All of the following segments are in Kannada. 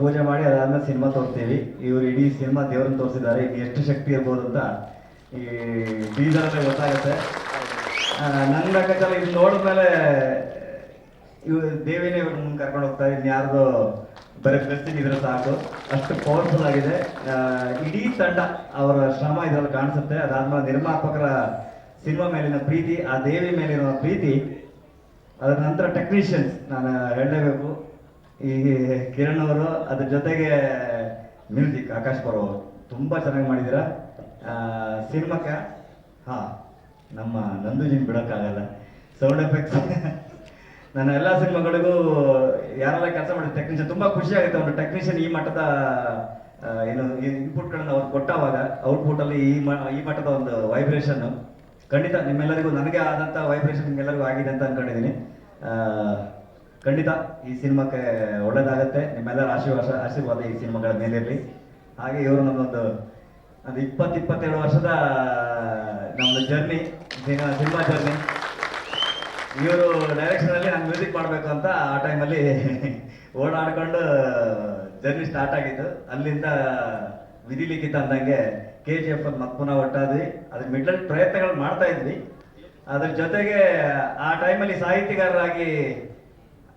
ಪೂಜೆ ಮಾಡಿ ಅದಾದ್ಮೇಲೆ ಸಿನಿಮಾ ತೋರಿಸ್ತೀವಿ. ಇವರು ಇಡೀ ಸಿನಿಮಾ ದೇವ್ರನ್ನ ತೋರಿಸಿದ್ದಾರೆ. ಇನ್ನು ಎಷ್ಟು ಶಕ್ತಿ ಇರ್ಬೋದು ಅಂತ ಈ ಟೀಸರಲ್ಲೇ ಗೊತ್ತಾಗುತ್ತೆ. ನನ್ನ ಲೆಕ್ಕದಲ್ಲಿ ಇದು ನೋಡಿದ್ಮೇಲೆ, ಇವ್ರು ದೇವಿನೇ ಇವ್ರ ಮುಂದೆ ಕರ್ಕೊಂಡು ಹೋಗ್ತಾರೆ. ಇನ್ಯಾರ್ದು ಬರೀ ಬ್ಲೆಸ್ಸಿಂಗ್ ಇದ್ರೆ ಸಾಕು. ಅಷ್ಟು ಪವರ್ಫುಲ್ ಆಗಿದೆ. ಇಡೀ ತಂಡ ಅವರ ಶ್ರಮ ಇದರಲ್ಲಿ ಕಾಣಿಸುತ್ತೆ. ಅದಾದ್ಮೇಲೆ ನಿರ್ಮಾಪಕರ ಸಿನಿಮಾ ಮೇಲಿನ ಪ್ರೀತಿ, ಆ ದೇವಿ ಮೇಲಿನ ಪ್ರೀತಿ, ಅದರ ನಂತರ ಟೆಕ್ನಿಷಿಯನ್ಸ್ ನಾನು ಹೇಳಲೇಬೇಕು. ಈ ಕಿರಣ್ ಅವರು ಅದ್ರ ಜೊತೆಗೆ ಮ್ಯೂಸಿಕ್ ಆಕಾಶ್ ಬರೋ ತುಂಬ ಚೆನ್ನಾಗಿ ಮಾಡಿದೀರ? ಸಿನಿಮಾಕ್ಕೆ ಹಾ ನಮ್ಮ ನಂದುಜಿನ್ ಬಿಡೋಕ್ಕಾಗಲ್ಲ. Sound effects. ನನ್ನ ಎಲ್ಲ ಸಿನಿಮಾಗಳಿಗೂ ಯಾರೆಲ್ಲ ಕೆಲಸ ಮಾಡಿದ ಟೆಕ್ನಿಷಿಯನ್ ತುಂಬ ಖುಷಿ ಆಗುತ್ತೆ ಒಂದು ಟೆಕ್ನಿಷಿಯನ್ ಈ ಮಟ್ಟದ ಏನು ಇನ್ಪುಟ್ಗಳನ್ನು ಅವ್ರು ಕೊಟ್ಟವಾಗ ಔಟ್ಪುಟಲ್ಲಿ ಈ ಮ ಈ ಮಟ್ಟದ ಒಂದು ವೈಬ್ರೇಷನ್ ಖಂಡಿತ ನಿಮ್ಮೆಲ್ಲರಿಗೂ ನನಗೆ ಆದಂಥ ವೈಬ್ರೇಷನ್ ನಿಮ್ಮೆಲ್ಲರಿಗೂ ಆಗಿದೆ ಅಂತ ಅನ್ಕೊಂಡಿದ್ದೀನಿ. ಆ, ಖಂಡಿತ ಈ ಸಿನಿಮಾಕ್ಕೆ ಒಳ್ಳೇದಾಗತ್ತೆ. ನಿಮ್ಮೆಲ್ಲರ ಆಶೀರ್ವಾದ ಆಶೀರ್ವಾದ ಈ ಸಿನಿಮಾಗಳ ಮೇಲಿರಲಿ ಹಾಗೆ ಇವರು ನಮ್ಮೊಂದು ಒಂದು ಇಪ್ಪತ್ತು ಇಪ್ಪತ್ತೇಳು ವರ್ಷದ ನಮ್ಮದು ಜರ್ನಿ, ಸಿನಿಮಾ ಜರ್ನಿ. ಇವರು ಡೈರೆಕ್ಷನ್ ಅಲ್ಲಿ ನಾನು ಮ್ಯೂಸಿಕ್ ಮಾಡಬೇಕು ಅಂತ ಆ ಟೈಮಲ್ಲಿ ಓಡಾಡ್ಕೊಂಡು ಜರ್ನಿ ಸ್ಟಾರ್ಟ್ ಆಗಿದ್ದು. ಅಲ್ಲಿಂದ ವಿಧಿ ಲಿಖಿತ ಅಂದಂಗೆ ಕೆ ಜಿ ಎಫ್ ಮತ್ತೆ ಪುನಃ ಒಟ್ಟಾದ್ವಿ. ಅದ್ರ ಮಿಡ್ಲ್ ಪ್ರಯತ್ನಗಳು ಮಾಡ್ತಾ ಇದ್ವಿ. ಅದ್ರ ಜೊತೆಗೆ ಆ ಟೈಮಲ್ಲಿ ಸಾಹಿತಿಗಾರರಾಗಿ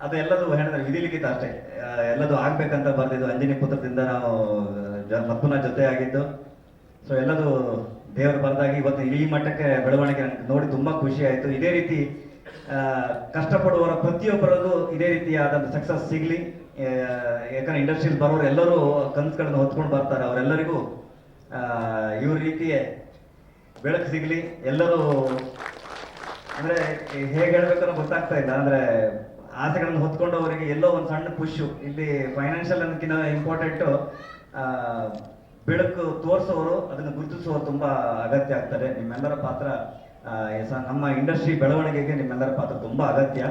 ಅದು ಎಲ್ಲದು ಹೇಳಿದ್ರೆ ವಿಧಿ ಲಿಖಿತ ಅಷ್ಟೇ ಎಲ್ಲದು ಆಗ್ಬೇಕಂತ ಬರ್ದಿದ್ದು ಅಂಜನಿ ಪುತ್ರದಿಂದ ನಾವು ಜ- ಮತ್ ಜೊತೆ ಆಗಿದ್ದು ಸೊ ಎಲ್ಲದು ದೇವರು ಬರೆದಾಗಿ ಇವತ್ತು ಈ ಮಟ್ಟಕ್ಕೆ ಬೆಳವಣಿಗೆ ನೋಡಿ ತುಂಬಾ ಖುಷಿ ಆಯ್ತು. ಇದೇ ರೀತಿ ಕಷ್ಟಪಡುವವರ ಪ್ರತಿಯೊಬ್ಬರಲ್ಲೂ ಇದೇ ರೀತಿಯಾದಂಥ ಸಕ್ಸಸ್ ಸಿಗ್ಲಿ. ಯಾಕಂದ್ರೆ ಇಂಡಸ್ಟ್ರೀಸ್ ಬರೋರು ಎಲ್ಲರೂ ಕನಸುಗಳನ್ನು ಹೊತ್ಕೊಂಡು ಬರ್ತಾರೆ. ಅವರೆಲ್ಲರಿಗೂ ಇವ್ರ ರೀತಿಯೇ ಬೆಳಕು ಸಿಗ್ಲಿ. ಎಲ್ಲರೂ, ಅಂದ್ರೆ, ಹೇಗೆ ಹೇಳ್ಬೇಕನ್ನೋ ಗೊತ್ತಾಗ್ತಾ ಇಲ್ಲ. ಅಂದ್ರೆ ಆಸೆಗಳನ್ನು ಹೊತ್ಕೊಂಡು ಅವರಿಗೆ ಎಲ್ಲೋ ಒಂದು ಸಣ್ಣ ಖುಷು ಇಲ್ಲಿ ಫೈನಾನ್ಷಿಯಲ್ ಅನ್ನೋಕ್ಕಿಂತ ಇಂಪಾರ್ಟೆಂಟ್ ಬೆಳಕು ತೋರಿಸೋರು ಅದನ್ನು ಗುರುತಿಸೋರು ತುಂಬಾ ಅಗತ್ಯ ಆಗ್ತಾರೆ ನಿಮ್ಮೆಲ್ಲರ ಪಾತ್ರ ನಮ್ಮ ಇಂಡಸ್ಟ್ರಿ ಬೆಳವಣಿಗೆಗೆ ನಿಮ್ಮೆಲ್ಲರ ಪಾತ್ರ ತುಂಬಾ ಅಗತ್ಯ.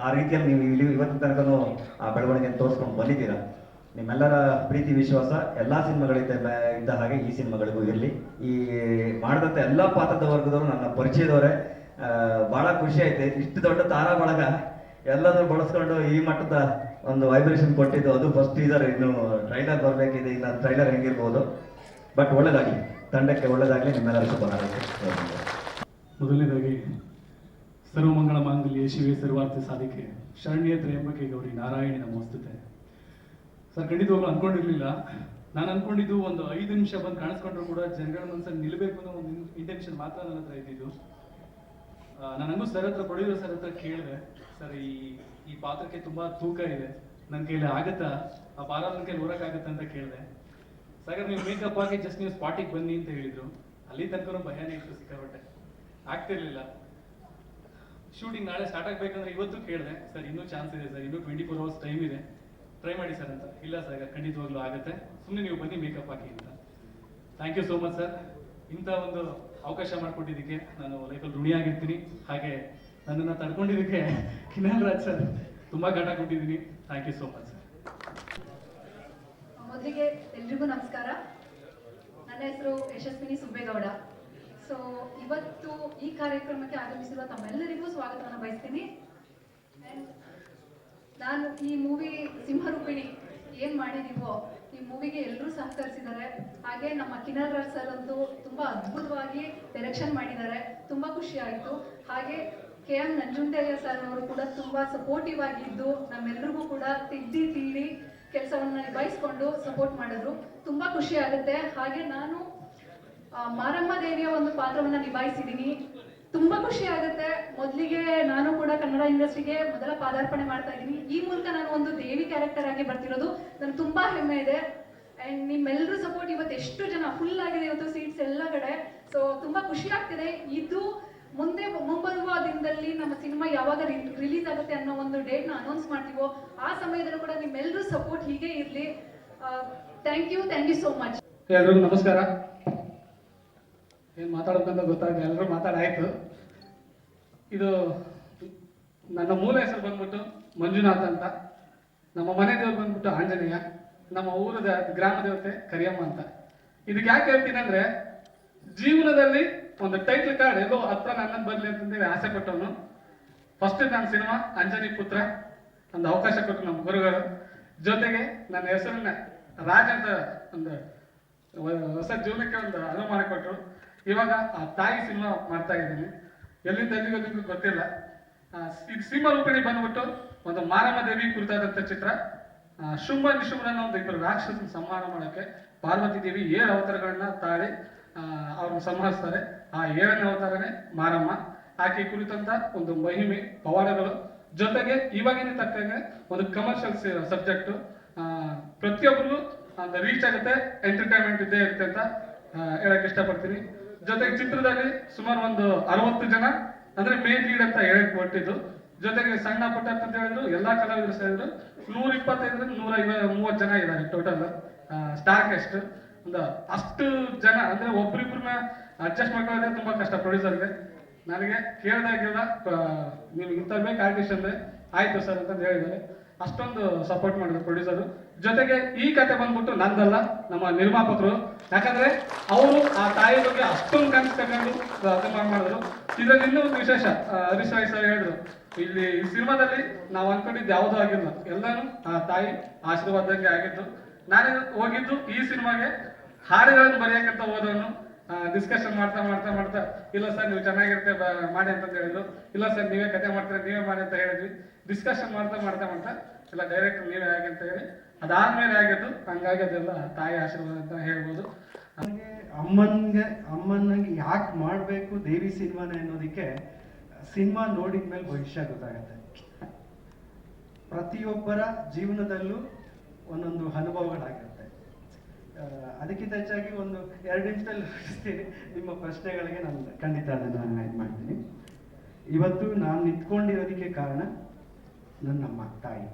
ಆ, ರೀತಿಯಲ್ಲಿ ನೀವು ಇಲ್ಲಿ ಇವತ್ತಿನ ತನಕನೂ ಆ ಬೆಳವಣಿಗೆಯನ್ನು ತೋರಿಸ್ಕೊಂಡು ಬಂದಿದ್ದೀರಾ. ನಿಮ್ಮೆಲ್ಲರ ಪ್ರೀತಿ ವಿಶ್ವಾಸ ಎಲ್ಲಾ ಸಿನಿಮಾಗಳಿದ್ದ ಇದ್ದ ಹಾಗೆ ಈ ಸಿನಿಮಾಗಳಿಗೂ ಇರಲಿ. ಈ ಮಾಡಿದಂಥ ಎಲ್ಲಾ ಪಾತ್ರದ ವರ್ಗದವರು ನನ್ನ ಪರಿಚಯದವರೇ. ಬಹಳ ಖುಷಿ ಆಯ್ತು. ಇಷ್ಟು ದೊಡ್ಡ ತಾರಾ ಬಳಗ ಎಲ್ಲದನ್ನು ಬಳಸ್ಕೊಂಡು ಈ ಮಟ್ಟದ ಒಂದು ವೈಬ್ರೇಷನ್ ಕೊಟ್ಟಿದ್ದು ಅದು ಫಸ್ಟ್ ಟೀಸರ್ ಇನ್ನು ಟ್ರೈಲರ್ ಬರಬೇಕಿದೆ, ಇಲ್ಲ ಟ್ರೈಲರ್ ಹೆಂಗಿರ್ಬೋದು. ಬಟ್ ಒಳ್ಳೇದಾಗಲಿ, ತಂಡಕ್ಕೆ ಒಳ್ಳೇದಾಗಲಿ, ನಿಮ್ಮೆಲ್ಲರ ಶುಭ ಹಾರೈಕೆ ಮೊದಲನೇದಾಗಿ, ಸರ್ವಮಂಗಳ ಮಾಂಗಲ್ಯ ಶಿವೇ ಸರ್ವಾರ್ಥ ಸಾಧಿಕೆ. ಶರಣ್ಯ ತ್ರಯಂಬಕೆ ಗೌರಿ ನಾರಾಯಣಿ ನಮೋಸ್ತುತೆ ಸರ್, ಖಂಡಿತವಾಗ್ಲೂ ಅನ್ಕೊಂಡಿರ್ಲಿಲ್ಲ. ನಾನು ಅನ್ಕೊಂಡಿದ್ದು ಒಂದು ಐದು ನಿಮಿಷ ಬಂದು ಕಾಣಿಸ್ಕೊಂಡ್ರು ಕೂಡ ಜನಗಳ ಮನಸ್ಸಲ್ಲಿ ನಿಲ್ಲಬೇಕು ಅನ್ನೋ ಒಂದು ಇಂಟೆನ್ಷನ್ ಮಾತ್ರ ನನ್ನ ಹತ್ರ ಇದ್ದಿದ್ದು. ಆ, ನಾನು ಸರ್ ಹತ್ರ ಪ್ರೊಡ್ಯೂಸರ್ ಸರ್ ಹತ್ರ ಕೇಳಿದೆ ಸರ್ ಈ ಈ ಪಾತ್ರಕ್ಕೆ ತುಂಬಾ ತೂಕ ಇದೆ. ನನ್ನ ಕೈಲಿ ಆಗತ್ತಾ? ಆ ಭಾರ ನನ್ನ ಕೈಲಿ ಊರಕ್ಕಾಗತ್ತಾ ಅಂತ ಕೇಳಿದೆ. ಸಾಗರ್ ನೀವು ಮೇಕಪ್ ಹಾಕಿ ಜಸ್ಟ್ ನೀವು ಸ್ಪಾಟಿಗೆ ಬನ್ನಿ ಅಂತ ಹೇಳಿದ್ರು. ಅಲ್ಲಿ ತನಕ ಭಯನೇ ಇತ್ತು ಸಿಕ್ಕಾಪಟ್ಟೆ. ಆಗ್ತಿರ್ಲಿಲ್ಲ ಶೂಟಿಂಗ್ ನಾಳೆ ಸ್ಟಾರ್ಟ್ ಆಗ್ಬೇಕಂದ್ರೆ ಇವತ್ತು ಕೇಳಿದೆ. ಸರ್ ಇನ್ನೂ ಚಾನ್ಸ್ ಇದೆ ಸರ್. ಇನ್ನೂ ಟ್ವೆಂಟಿ ಫೋರ್ ಅವರ್ಸ್ ಟೈಮ್ ಇದೆ. ಟ್ರೈ ಮಾಡಿ ಸರ್ ಅಂತ. ಇಲ್ಲ ಸರ್ ಖಂಡಿತವಾಗ್ಲೂ ಆಗುತ್ತೆ. ಸುಮ್ಮನೆ ನೀವು ಬನ್ನಿ ಮೇಕಪ್ ಹಾಕಿ ಅಂತ. Thank you so much sir ಇಂಥ ಒಂದು ಅವಕಾಶ ಮಾಡಿಕೊಟ್ಟಿದ್ದಕ್ಕೆ ನಾನು ಲೈಫಲ್ಲಿ ಋಣಿಯಾಗಿರ್ತೀನಿ. ಹಾಗೆ ನನ್ನನ್ನು ತಡ್ಕೊಂಡಿದ್ದಕ್ಕೆ ಕಿನಾಲ್ ರಾಜ್ ಸರ್ ತುಂಬ ಘಟ ಕೊಟ್ಟಿದ್ದೀನಿ. Thank you so much sir ಮೊದಲಿಗೆ ಎಲ್ರಿಗೂ ನಮಸ್ಕಾರ. ನನ್ನ ಹೆಸರು ಯಶಸ್ವಿನಿ ಸುಬ್ಬೇಗೌಡ. ಸೊ ಇವತ್ತು ಈ ಕಾರ್ಯಕ್ರಮಕ್ಕೆ ಆಗಮಿಸಿರುವ ತಮ್ಮೆಲ್ಲರಿಗೂ ಸ್ವಾಗತವನ್ನು ಬಯಸ್ತೀನಿ. ನಾನು ಈ ಮೂವಿ ಸಿಂಹರೂಪಿಣಿ ಏನ್ ಮಾಡಿದೀವೋ ಈ ಮೂವಿಗೆ ಎಲ್ಲರೂ ಸಹಕರಿಸಿದ್ದಾರೆ. ಹಾಗೆ ನಮ್ಮ ಕಿನಲ್ ರಾಜ್ ಸರ್ ಅಂತೂ ತುಂಬಾ ಅದ್ಭುತವಾಗಿ ಡೈರೆಕ್ಷನ್ ಮಾಡಿದ್ದಾರೆ. ತುಂಬಾ ಖುಷಿ ಆಯಿತು. ಹಾಗೆ ಕೆ ಎಂ ನಂಜುಂಡಯ್ಯ ಸರ್ ಅವರು ಕೂಡ ತುಂಬಾ ಸಪೋರ್ಟಿವ್ ಆಗಿದ್ದು ನಮ್ಮೆಲ್ಲರಿಗೂ ಕೂಡ ತಿದ್ದಿ ತೀಡಿ ಕೆಲಸವನ್ನು ನಿಭಾಯಿಸ್ಕೊಂಡು ಸಪೋರ್ಟ್ ಮಾಡಿದ್ರು. ತುಂಬಾ ಖುಷಿ ಆಗುತ್ತೆ. ಹಾಗೆ ನಾನು ಮಾರಮ್ಮ ದೇವಿಯ ಒಂದು ಪಾತ್ರವನ್ನು ನಿಭಾಯಿಸಿದೀನಿ ತುಂಬಾ ಖುಷಿ ಆಗುತ್ತೆ. ಮೊದಲಿಗೆ ನಾನು ಕೂಡ ಕನ್ನಡ ಇಂಡಸ್ಟ್ರಿಗೆ ಮೊದಲ ಪಾದಾರ್ಪಣೆ ಮಾಡ್ತಾ ಇದ್ದೀನಿ. ಈ ಮೂಲಕ ನಾನು ಒಂದು ದೇವಿ ಕ್ಯಾರೆಕ್ಟರ್ ಆಗಿ ಬರ್ತಿರೋದು. ನನಗೆ ತುಂಬಾ ಹೆಮ್ಮೆ ಇದೆ. ಅಂಡ್ ನಿಮ್ಮೆಲ್ಲರೂ ಸಪೋರ್ಟ್ ಇವತ್ತು ಎಷ್ಟು ಜನ ಫುಲ್ ಆಗಿದೆ ಇವತ್ತು ಸೀಟ್ಸ್ ಎಲ್ಲ ಕಡೆ. ಸೊ ತುಂಬಾ ಖುಷಿ ಆಗ್ತಿದೆ. ಇದು ಮುಂದೆ ಮುಂಬರುವ ದಿನದಲ್ಲಿ ನಮ್ಮ ಸಿನಿಮಾ ಯಾವಾಗ ರಿಲೀಸ್ ಆಗುತ್ತೆ ಅನ್ನೋ ಒಂದು ಡೇಟ್ನ ಅನೌನ್ಸ್ ಮಾಡ್ತೀವೋ, ಆ ಸಮಯದಲ್ಲೂ ಕೂಡ ನಿಮ್ಮೆಲ್ಲರೂ ಸಪೋರ್ಟ್ ಹೀಗೆ ಇರಲಿ. Thank you thank you so much ನಮಸ್ಕಾರ. ಏನು ಮಾತಾಡ್ಬೇಕಂತ ಗೊತ್ತಾಗಲಿಲ್ಲ ಎಲ್ಲರೂ ಮಾತಾಡಾಯಿತು. ಇದು ನನ್ನ ಮೂಲ ಹೆಸರು ಬಂದ್ಬಿಟ್ಟು ಮಂಜುನಾಥ್ ಅಂತ. ನಮ್ಮ ಮನೆ ದೇವ್ರು ಬಂದ್ಬಿಟ್ಟು ಆಂಜನೇಯ, ನಮ್ಮ ಊರದ ಗ್ರಾಮ ದೇವತೆ ಕರಿಯಮ್ಮ ಅಂತ. ಇದಕ್ಕೆ ಯಾಕೆ ಹೇಳ್ತೀನಿ ಅಂದ್ರೆ, ಜೀವನದಲ್ಲಿ ಒಂದು ಟೈಟ್ಲ್ ಕಾರ್ಡ್ ಎಲ್ಲೋ ಹತ್ರ ನನ್ನನ್ನು ಬರಲಿ ಅಂತಂದೇಳಿ ಆಸೆ ಪಟ್ಟವನು. ಫಸ್ಟ್ ನನ್ನ ಸಿನಿಮಾ ಅಂಜನಿ ಪುತ್ರ ಒಂದು ಅವಕಾಶ ಕೊಟ್ಟು ನಮ್ಮ ಗುರುಗಳು. ಜೊತೆಗೆ ನನ್ನ ಹೆಸರನ್ನ ರಾಜ ಅಂತ ಒಂದು, ಹೊಸ ಜೀವನಕ್ಕೆ ಒಂದು ಅನುಮಾನ ಕೊಟ್ಟರು ಇವಾಗ ಆ ತಾಯಿ ಸಿನಿಮಾ ಮಾಡ್ತಾ ಇದ್ದೀನಿ. ಎಲ್ಲಿಂದ ಎಲ್ಲಿಗೋದಿಗೂ ಗೊತ್ತಿಲ್ಲ. ಈ ಇದು ಸಿಂಹ ರೂಪಿಣಿ ಬಂದ್ಬಿಟ್ಟು ಒಂದು ಮಾರಮ್ಮ ದೇವಿ ಕುರಿತಾದಂಥ ಚಿತ್ರ. ಶುಂಭ ಶುಂಭ ನಿಶುಂಭನ ಒಂದು ಇಬ್ಬರು ರಾಕ್ಷಸನ ಸಂಹಾರ ಮಾಡೋಕ್ಕೆ ಪಾರ್ವತಿ ದೇವಿ ಏಳು ಅವತಾರಗಳನ್ನ ತಾಳಿ ಅವ್ರನ್ನ ಸಂಹರಿಸ್ತಾರೆ. ಆ ಏಳನೇ ಅವತಾರನೇ ಮಾರಮ್ಮ. ಆಕೆ ಕುರಿತಂತ ಒಂದು ಮಹಿಮೆ, ಪವಾಡಗಳು. ಜೊತೆಗೆ ಇವಾಗಿನ ತಕ್ಕಂಗೆ ಒಂದು ಕಮರ್ಷಿಯಲ್ ಸಬ್ಜೆಕ್ಟು ಪ್ರತಿಯೊಬ್ಬರಿಗೂ ರೀಚ್ ಆಗುತ್ತೆ ಎಂಟರ್ಟೈನ್ಮೆಂಟ್ ಇದ್ದೇ ಇರುತ್ತೆ ಅಂತ ಹೇಳಕ್ ಇಷ್ಟಪಡ್ತೀನಿ. ಜೊತೆಗೆ ಚಿತ್ರದಲ್ಲಿ ಸುಮಾರು ಒಂದು ಅರವತ್ತು ಜನ, ಅಂದ್ರೆ ಮೇನ್ ಲೀಡ್ ಅಂತ ಹೇಳಕ್ ಹೊಟ್ಟಿದ್ದು ಜೊತೆಗೆ ಸಣ್ಣ ಪುಟ್ಟ ಅಂತ ಹೇಳಿದ್ರು, ಎಲ್ಲಾ ಕಲಾವಿದರು ಸೇರಿದ್ರು. ನೂರ ಇಪ್ಪತ್ತೈದರಿಂದ ನೂರ ಮೂವತ್ ಮೂವತ್ತು ಜನ ಇದ್ದಾರೆ ಟೋಟಲ್ ಸ್ಟಾರ್ ಕಾಸ್ಟ್ ಒಂದು ಅಷ್ಟು ಜನ, ಅಂದ್ರೆ ಒಬ್ರಿಬ್ರನ್ನ ಅಡ್ಜಸ್ಟ್ ಮಾಡ್ಕೊಳ್ಳೋದೇ ತುಂಬಾ ಕಷ್ಟ. ಪ್ರೊಡ್ಯೂಸರ್ಗೆ ನನಗೆ ಕೇಳ್ದಾಗೆಲ್ಲ ನಿಮ್ಗೆ ಇಂಥ ಬೇಕು ಆರ್ಟಿಸ್ಟ್ ಆಯ್ತು ಸರ್ ಅಂತ ಹೇಳಿದ್ದಾರೆ. ಅಷ್ಟೊಂದು ಸಪೋರ್ಟ್ ಮಾಡಿದ್ರು ಪ್ರೊಡ್ಯೂಸರು ಜೊತೆಗೆ ಈ ಕತೆ ಬಂದ್ಬಿಟ್ಟು ನಂದಲ್ಲ, ನಮ್ಮ ನಿರ್ಮಾಪಕರು. ಯಾಕಂದ್ರೆ ಅವರು ಆ ತಾಯಿ ಬಗ್ಗೆ ಅಷ್ಟೊಂದು ಕನಸು ತಗೊಂಡು ಅದನ್ನ ಮಾಡಿದ್ರು. ಇದರಲ್ಲಿ ಇನ್ನೂ ಒಂದು ವಿಶೇಷ ಹರೀಶ್ ಸರ್ ಹೇಳಿದ್ರು. ಇಲ್ಲಿ ಈ ಸಿನಿಮಾದಲ್ಲಿ ನಾವು ಅನ್ಕೊಂಡಿದ್ದು ಯಾವುದೂ ಆಗಿಲ್ಲ. ಎಲ್ಲಾನು ಆ ತಾಯಿ ಆಶೀರ್ವಾದಂಗೆ ಆಗಿದ್ದು. ನಾನು ಹೋಗಿದ್ದು ಈ ಸಿನಿಮಾಗೆ. ಹಾಡುಗಳನ್ನು ಬರೆಯಕ್ಕಂತ ಹೋದವನು ಡಿಸ್ಕಷನ್ ಮಾಡ್ತಾ ಮಾಡ್ತಾ ಮಾಡ್ತಾ, ಇಲ್ಲ ಸರ್, ನೀವು ಚೆನ್ನಾಗಿರುತ್ತೆ ಮಾಡಿ ಅಂತ ಹೇಳಿದ್ರು. ಇಲ್ಲ ಸರ್, ನೀವೇ ಕತೆ ಮಾಡ್ತೀರಾ, ನೀವೇ ಮಾಡಿ ಅಂತ ಹೇಳಿದ್ವಿ. ಡಿಸ್ಕಷನ್ ಮಾಡ್ತಾ ಮಾಡ್ತಾ ಮಾಡ್ತಾ ಇಲ್ಲ ಡೈರೆಕ್ಟ್ ನೀವೇ ಹೇಗೆ ಅಂತ ಹೇಳಿ ಅದಾದ್ಮೇಲೆ ಆಗಿದ್ದು ಹಂಗಾಗಿ ಅದೆಲ್ಲ ತಾಯಿ ಆಶೀರ್ವಾದ ಅಂತ ಹೇಳ್ಬೋದು. ನನಗೆ ಅಮ್ಮನ್ಗೆ ಅಮ್ಮನಿಗೆ ಯಾಕೆ ಮಾಡಬೇಕು ದೇವಿ ಸಿನಿಮಾನ ಅನ್ನೋದಕ್ಕೆ ಸಿನಿಮಾ ನೋಡಿದ ಮೇಲೆ ಭವಿಷ್ಯ ಗೊತ್ತಾಗತ್ತೆ. ಪ್ರತಿಯೊಬ್ಬರ ಜೀವನದಲ್ಲೂ ಒಂದೊಂದು ಅನುಭವಗಳಾಗಿರುತ್ತೆ ಅದಕ್ಕಿಂತ ಹೆಚ್ಚಾಗಿ ಒಂದು ಎರಡು ನಿಮಿಷದಲ್ಲಿ ನಿಮ್ಮ ಪ್ರಶ್ನೆಗಳಿಗೆ ನಾನು ಖಂಡಿತ ಅದನ್ನು ಇದು ಮಾಡ್ತೀನಿ. ಇವತ್ತು ನಾನು ನಿಂತ್ಕೊಂಡಿರೋದಕ್ಕೆ ಕಾರಣ ನನ್ನ ತಾಯಿ.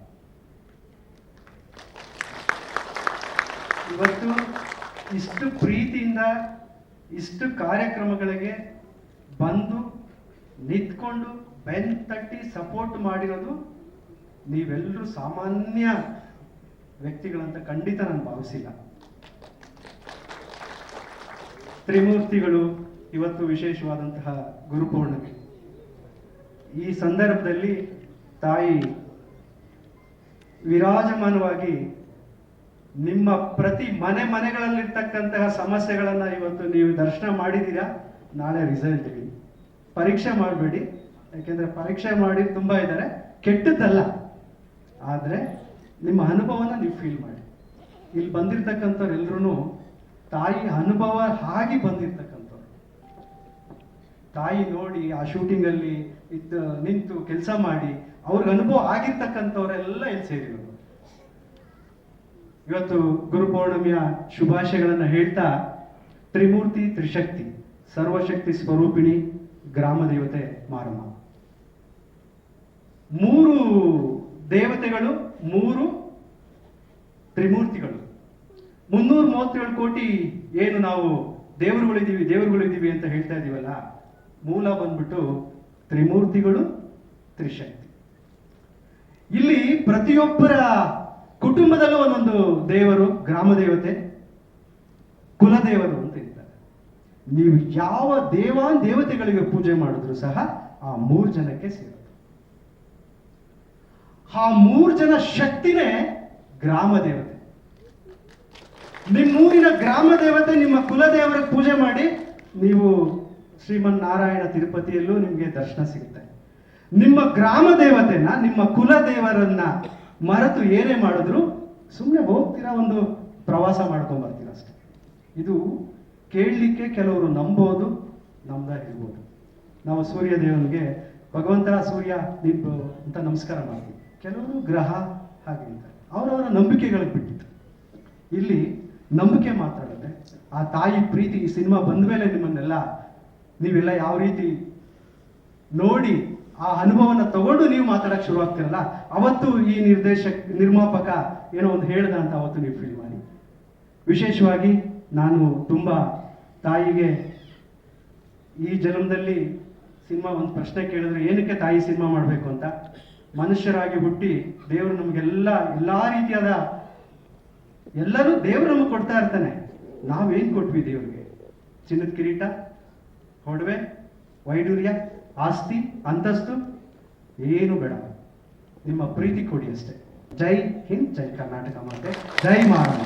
ಇವತ್ತು ಇಷ್ಟು ಪ್ರೀತಿಯಿಂದ ಇಷ್ಟು ಕಾರ್ಯಕ್ರಮಗಳಿಗೆ ಬಂದು ನಿಂತ್ಕೊಂಡು ಬೆನ್ ತಟ್ಟಿ ಸಪೋರ್ಟ್ ಮಾಡಿರೋದು ನೀವೆಲ್ಲರೂ ಸಾಮಾನ್ಯ ವ್ಯಕ್ತಿಗಳಂತ ಖಂಡಿತ ನಾನು ಭಾವಿಸಿಲ್ಲ. ತ್ರಿಮೂರ್ತಿಗಳು ಇವತ್ತು ವಿಶೇಷವಾದಂತಹ ಗುರುಪೂರ್ಣಕ್ಕೆ ಈ ಸಂದರ್ಭದಲ್ಲಿ ತಾಯಿ ವಿರಾಜಮಾನವಾಗಿ ನಿಮ್ಮ ಪ್ರತಿ ಮನೆ ಮನೆಗಳಲ್ಲಿರ್ತಕ್ಕಂತಹ ಸಮಸ್ಯೆಗಳನ್ನ ಇವತ್ತು ನೀವು ದರ್ಶನ ಮಾಡಿದ್ದೀರಾ? ನಾಳೆ ರಿಸಲ್ಟ್ ಇದೆ ಪರೀಕ್ಷೆ ಮಾಡಬೇಡಿ. ಯಾಕೆಂದ್ರೆ ಪರೀಕ್ಷೆ ಮಾಡಿ ತುಂಬಾ ಇದ್ದಾರೆ. ಕೆಟ್ಟದ್ದಲ್ಲ. ಆದ್ರೆ ನಿಮ್ಮ ಅನುಭವನ ನೀವು ಫೀಲ್ ಮಾಡಿ. ಇಲ್ಲಿ ಬಂದಿರ್ತಕ್ಕಂಥವ್ರು ಎಲ್ರೂ ತಾಯಿ ಅನುಭವ ಆಗಿ ಬಂದಿರ್ತಕ್ಕಂಥವ್ರು. ತಾಯಿ ನೋಡಿ ಆ ಶೂಟಿಂಗಲ್ಲಿ ಅಲ್ಲಿ ನಿಂತು ಕೆಲಸ ಮಾಡಿ, ಅವ್ರಿಗೆ ಅನುಭವ ಆಗಿರ್ತಕ್ಕಂಥವ್ರೆಲ್ಲ ಇಲ್ಲಿ ಸೇರಿರೋದು ಇವತ್ತು ಗುರು ಪೌರ್ಣಮಿಯ ಶುಭಾಶಯಗಳನ್ನ ಹೇಳ್ತಾ ತ್ರಿಮೂರ್ತಿ ತ್ರಿಶಕ್ತಿ, ಸರ್ವಶಕ್ತಿ ಸ್ವರೂಪಿಣಿ ಗ್ರಾಮ ದೇವತೆ ಮಾರಮ್ಮ. ಮೂರು ದೇವತೆಗಳು, ಮೂರು ತ್ರಿಮೂರ್ತಿಗಳು. ಮುನ್ನೂರ ಮೂವತ್ತೇಳು ಕೋಟಿ ಏನು ನಾವು ದೇವರುಗಳಿದ್ದೀವಿ ದೇವರುಗಳಿದ್ದೀವಿ ಅಂತ ಹೇಳ್ತಾ ಇದೀವಲ್ಲ, ಮೂಲ ಬಂದ್ಬಿಟ್ಟು ತ್ರಿಮೂರ್ತಿಗಳು, ತ್ರಿಶಕ್ತಿ. ಇಲ್ಲಿ ಪ್ರತಿಯೊಬ್ಬರ ಕುಟುಂಬದಲ್ಲೂ ಒಂದೊಂದು ದೇವರು, ಗ್ರಾಮ ದೇವತೆ ಕುಲದೇವರು ಅಂತ ಇರ್ತಾರೆ. ನೀವು ಯಾವ ದೇವಾನ್ ದೇವತೆಗಳಿಗೆ ಪೂಜೆ ಮಾಡಿದ್ರು ಸಹ ಆ ಮೂರು ಜನಕ್ಕೆ ಸೇರುತ್ತೆ. ಆ ಮೂರು ಜನ ಶಕ್ತಿನೇ ಗ್ರಾಮ ದೇವತೆ. ನಿಮ್ಮೂರಿನ ಗ್ರಾಮ ದೇವತೆ ನಿಮ್ಮ ಕುಲದೇವರಿಗೆ ಪೂಜೆ ಮಾಡಿ ನೀವು ಶ್ರೀಮನ್ ನಾರಾಯಣ ತಿರುಪತಿಯಲ್ಲೂ ನಿಮಗೆ ದರ್ಶನ ಸಿಗುತ್ತೆ. ನಿಮ್ಮ ಗ್ರಾಮ ದೇವತೆನ, ನಿಮ್ಮ ಕುಲ ದೇವರನ್ನ ಮರೆತು ಏನೇ ಮಾಡಿದ್ರು ಸುಮ್ಮನೆ ಹೋಗ್ತೀರಾ ಒಂದು ಪ್ರವಾಸ ಮಾಡ್ಕೊಂಡ್ ಬರ್ತೀರ ಅಷ್ಟೆ. ಇದು ಕೇಳಲಿಕ್ಕೆ ಕೆಲವರು ನಂಬೋದು ನಮ್ದ ಇರ್ಬೋದು. ನಾವು ಸೂರ್ಯ ದೇವನಿಗೆ ಭಗವಂತ ಸೂರ್ಯ ನಿಬ್ಬು ಅಂತ ನಮಸ್ಕಾರ ಮಾಡ್ತೀವಿ. ಕೆಲವರು ಗ್ರಹ ಹಾಗೆ ಅವರವರ ನಂಬಿಕೆಗಳಿಗೆ ಬಿಟ್ಟಿತ್ತು ಇಲ್ಲಿ ನಂಬಿಕೆ ಮಾತಾಡುತ್ತೆ ಆ ತಾಯಿ ಪ್ರೀತಿ ಈ ಸಿನಿಮಾ ಬಂದ ಮೇಲೆ ನಿಮ್ಮನ್ನೆಲ್ಲ ನೀವೆಲ್ಲ ಯಾವ ರೀತಿ ನೋಡಿ ಆ ಅನುಭವನ ತಗೊಂಡು ನೀವು ಮಾತಾಡಕ್ ಶುರು ಆಗ್ತಿರಲ್ಲ, ಅವತ್ತು ಈ ನಿರ್ದೇಶಕ, ನಿರ್ಮಾಪಕ ಏನೋ ಒಂದು ಹೇಳ್ದ ಅಂತ ಅವತ್ತು ನೀವು ಫೀಲ್ ಮಾಡಿ. ವಿಶೇಷವಾಗಿ ನಾನು ತುಂಬಾ ತಾಯಿಗೆ ಈ ಜನ್ಮದಲ್ಲಿ ಸಿನಿಮಾ ಒಂದು ಪ್ರಶ್ನೆ ಕೇಳಿದ್ರೆ ಏನಕ್ಕೆ ತಾಯಿ ಸಿನಿಮಾ ಮಾಡಬೇಕು ಅಂತ? ಮನುಷ್ಯರಾಗಿ ಹುಟ್ಟಿ ದೇವರು ನಮಗೆಲ್ಲ ಎಲ್ಲಾ ರೀತಿಯಾದ ಎಲ್ಲರೂ ದೇವರು ನಮಗೆ ಕೊಡ್ತಾ ಇರ್ತಾನೆ. ನಾವೇನ್ ಕೊಟ್ವಿ ದೇವ್ರಿಗೆ? ಚಿನ್ನದ ಕಿರೀಟ ಒಡವೆ ವೈಡೂರ್ಯ ಆಸ್ತಿ, ಅಂತಸ್ತು ಏನು ಬೇಡ. ನಿಮ್ಮ ಪ್ರೀತಿ ಕೊಡಿ ಅಷ್ಟೇ. ಜೈ ಹಿಂದ್, ಜೈ ಕರ್ನಾಟಕ ಮಾತೆ. ಜೈ ಮಾರಮ್ಮ.